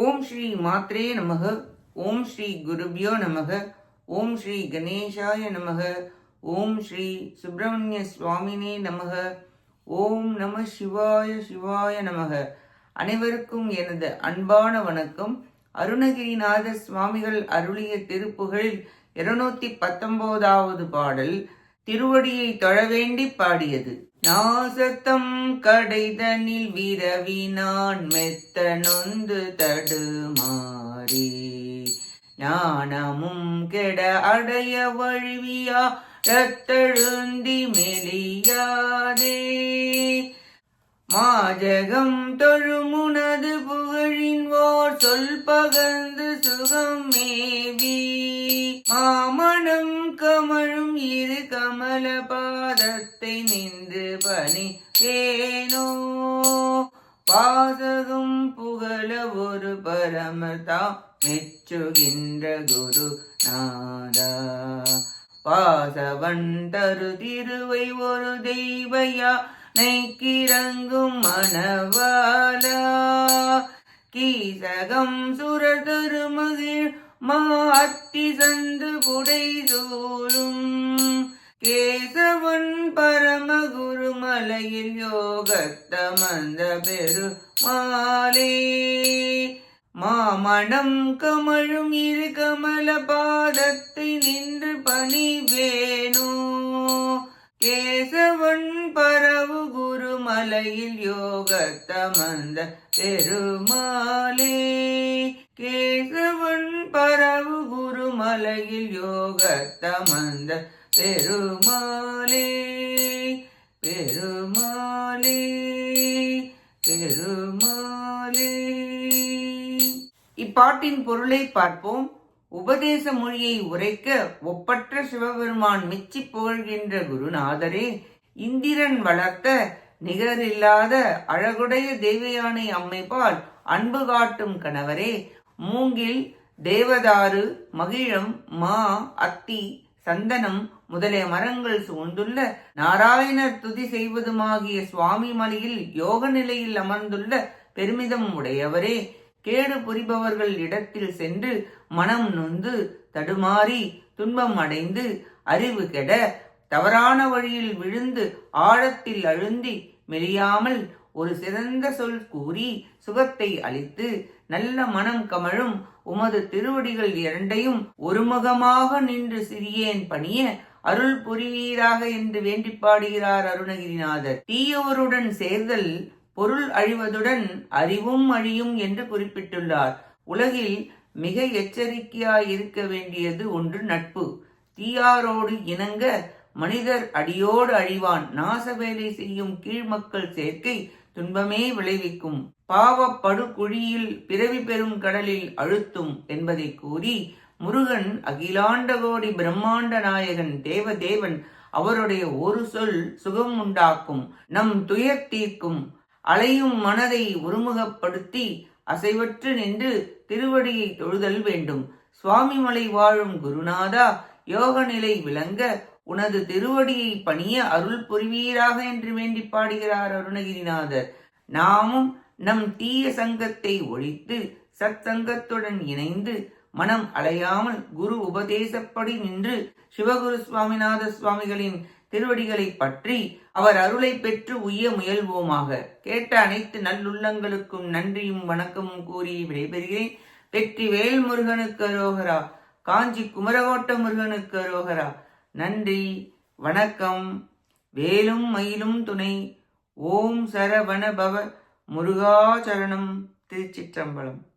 ஓம் ஸ்ரீ மாத்ரே நமக. ஓம் ஸ்ரீ குருபியோ நமக. ஓம் ஸ்ரீ கணேசாய நமக. ஓம் ஸ்ரீ சுப்பிரமணிய சுவாமினே நமக. ஓம் நம சிவாய சிவாய நமக. அனைவருக்கும் எனது அன்பான வணக்கம். அருணகிரிநாத சுவாமிகள் அருளிய திருப்புகழில் இருநூத்தி பத்தொன்பதாவது பாடல் திருவடியை தொழவேண்டி பாடியது. நாசத்தம் கடைதனில் விரவினான் மெத்த நொந்து தடுமாறி. ஞானமும் கெட அடைய வழுவியா ரத்தழுந்தி மெலியாதே. மாஜகம் தொழுமுனது புகழின் ஓர் சொல் பகந்து சுகம் மங்கள பாதத்தை நின்று பணி ஏனோ பாததும் புகழ ஒரு பரமதா மெச்சுகின்ற குரு நாதா. பாசவன் தரு திருவை ஒரு தெய்வையா நைக்கிறங்கும் மணவாலா கீசகம் சுரதரு மகிழ் மாத்தி சந்து புடை சூழும். கேசவன் பரமகுரு மலையில் யோகத்தமந்த பெரு மாலே மாமணம் கமழும் இரு கமல பாதத்தை நின்று பணி வேணோ கேசவன் பரவு குரு மலையில் யோகத்தமந்த பெருமாளே. கேசவன் பரவு குரு மலையில் யோகத்தமந்த பெருமாளே பெருமாளே பெருமாளே. இப்பாட்டின் பொருளை பார்ப்போம். உபதேச மொழியை உரைக்க ஒப்பற்ற சிவபெருமான் மிச்சி புகழ்கின்ற குருநாதரே இந்திரன் வளர்த்த நிகரில்லாத அழகுடைய தேவயானை அம்மைப்பால் அன்பு காட்டும் கணவரே மூங்கில் தேவதாரு மகிழம் மா அத்தி சந்தனம் முதலிய மரங்கள் சூழ்ந்துள்ள நாராயணர் துதி செய்வதுமாகிய சுவாமி மலையில் யோக நிலையில் அமர்ந்துள்ள பெருமிதம் உடையவரே. கேடு புரிபவர்கள் இடத்தில் சென்று மனம் நொந்து தடுமாறி துன்பம் அடைந்து அறிவு கெட தவறான வழியில் விழுந்து ஆழத்தில் அழுந்தி மெலியாமல் ஒரு சிறந்த சொல் கூறி சுகத்தை அளித்து நல்ல மனம் கமழும் உமது திருவடிகள் இரண்டையும் ஒருமுகமாக நின்று சிறியேன் பணிய அருள் புரிவீராக என்று வேண்டி பாடுகிறார் அருணகிரிநாதர். தீயவருடன் சேர்தல் பொருள் அழிவதுடன் அறிவும் அழியும் என்று குறிப்பிட்டுள்ளார். உலகில் மிக எச்சரிக்கையாய் இருக்க வேண்டியது ஒன்று நட்பு. தீயாரோடு இணங்க மனிதர் அடியோடு அழிவான். நாச வேலை செய்யும் கீழ்மக்கள் சேர்க்கை துன்பமே விளைவிக்கும். பாவ படுகுழியில் பிறவி பெறும் கடலில் அழுத்தும் என்பதை கூறி முருகன் அகிலாண்ட கோடி பிரம்மாண்ட நாயகன் தேவதேவன் அவருடைய ஒரு சொல் சுகம் உண்டாக்கும் நம் துயர் தீர்க்கும். அலையும் மனதை ஒருமுகப்படுத்தி அசைவற்று நின்று திருவடியை தொழுதல் வேண்டும். சுவாமிமலை வாழும் குருநாதா யோக நிலை விளங்க உனது திருவடியை பணிய அருள் புரிவீராக என்று வேண்டி பாடுகிறார் அருணகிரிநாதர். நாமும் நம் தீய சங்கத்தை ஒழித்து சத் சங்கத்துடன் இணைந்து மனம் அலையாமல் குரு உபதேசப்படி நின்று சிவகுரு சுவாமிநாத சுவாமிகளின் திருவடிகளை பற்றி அவர் அருளை பெற்று உய்ய முயல்வோமாக. கேட்ட அனைத்து நல்லுள்ளங்களுக்கும் நன்றியும் வணக்கமும் கூறி விடைபெறுகிறேன். வெற்றி வேல் முருகனுக்கு அரோகரா. காஞ்சி குமரகோட்ட முருகனுக்கு அரோகரா. நன்றி வணக்கம். வேலும் மயிலும் துணை. ஓம் சரவண பவ முருகாச்சரணம் திருச்சிற்றம்பலம்.